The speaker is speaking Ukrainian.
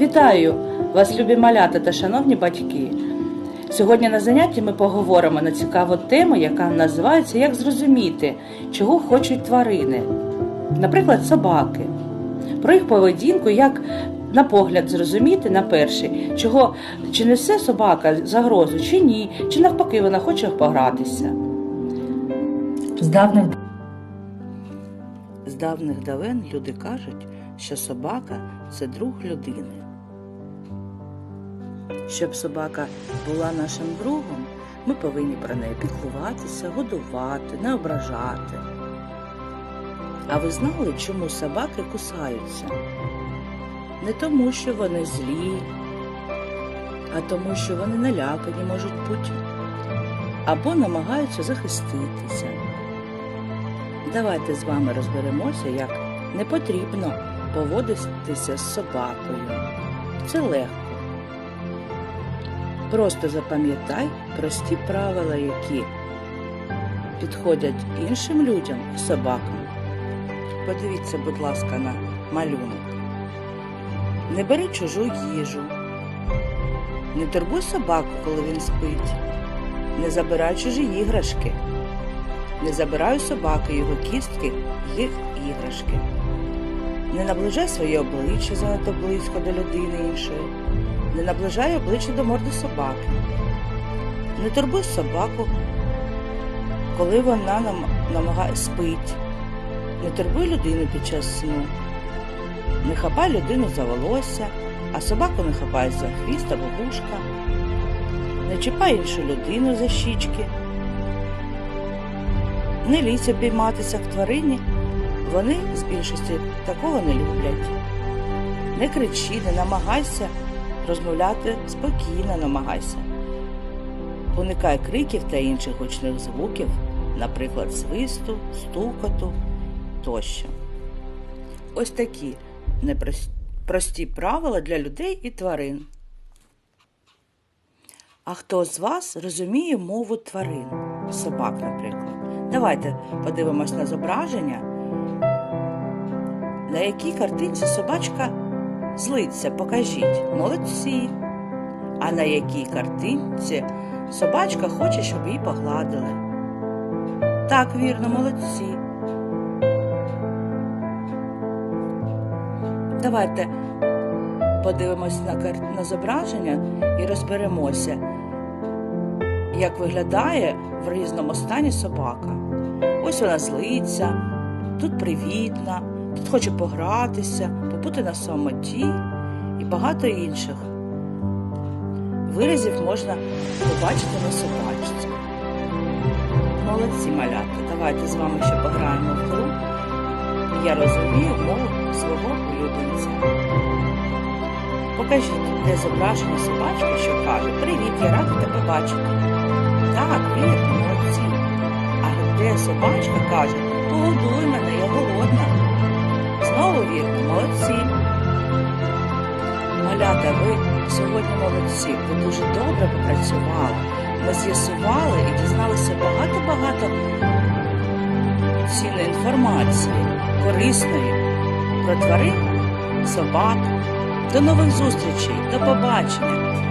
Вітаю вас, любі малята та шановні батьки. Сьогодні на занятті ми поговоримо на цікаву тему, яка називається Як зрозуміти, чого хочуть тварини, наприклад, собаки. Про їх поведінку, як на погляд зрозуміти на перший, чого чи несе собака загрозу, чи ні, чи навпаки вона хоче погратися. З давних з давних давен люди кажуть, що собака це друг людини. Щоб собака була нашим другом, ми повинні про неї піклуватися, годувати, не ображати. А ви знали, чому собаки кусаються? Не тому, що вони злі, а тому, що вони налякані можуть бути, або намагаються захиститися. Давайте з вами розберемося, як не потрібно поводитися з собакою. Це легко. Просто запам'ятай прості правила, які підходять іншим людям і собакам. Подивіться, будь ласка, на малюнок. Не бери чужу їжу. Не турбуй собаку, коли він спить. Не забирай чужі іграшки. Не забирай собаки його кістки, їх іграшки. Не наближай своє обличчя занадто близько до людини іншої. Не наближай обличчя до морди собаки. Не турбуй собаку, коли вона нам намагає спить. Не турбуй людину під час сну. Не хапай людину за волосся, а собаку не хапай за хвіст або вушка. Не чіпай іншу людину за щічки. Не лізь обійматися к тварині, вони з більшості такого не люблять. Не кричи, не намагайся розмовляти спокійно намагайся. Уникай криків та інших гучних звуків, наприклад, свисту, стукоту тощо. Ось такі непрості правила для людей і тварин. А хто з вас розуміє мову тварин, собак, наприклад? Давайте подивимось на зображення, на якій картинці собачка злиться, покажіть, молодці. А на якій картинці собачка хоче, щоб її погладили. Так, вірно, молодці. Давайте подивимось на, кар... на зображення і розберемося, як виглядає в різному стані собака. Ось вона злиться, тут привітна, хоче погратися, побути на самоті і багато інших. Виразів можна побачити на собачці. Молодці малята, давайте з вами ще пограємо в гру. Я розумію мову свого улюбленця. Покажіть, де зображена собачка, що каже Привіт, я рада тебе бачити. Так, вірно, молодці. А де собачка каже Погодуй мене, я голодна. Вірно, молодці. Малята, ви сьогодні молодці, ви дуже добре попрацювали. Ми з'ясували і дізналися багато-багато цінної інформації, корисної про тварин, собак. До нових зустрічей, до побачення!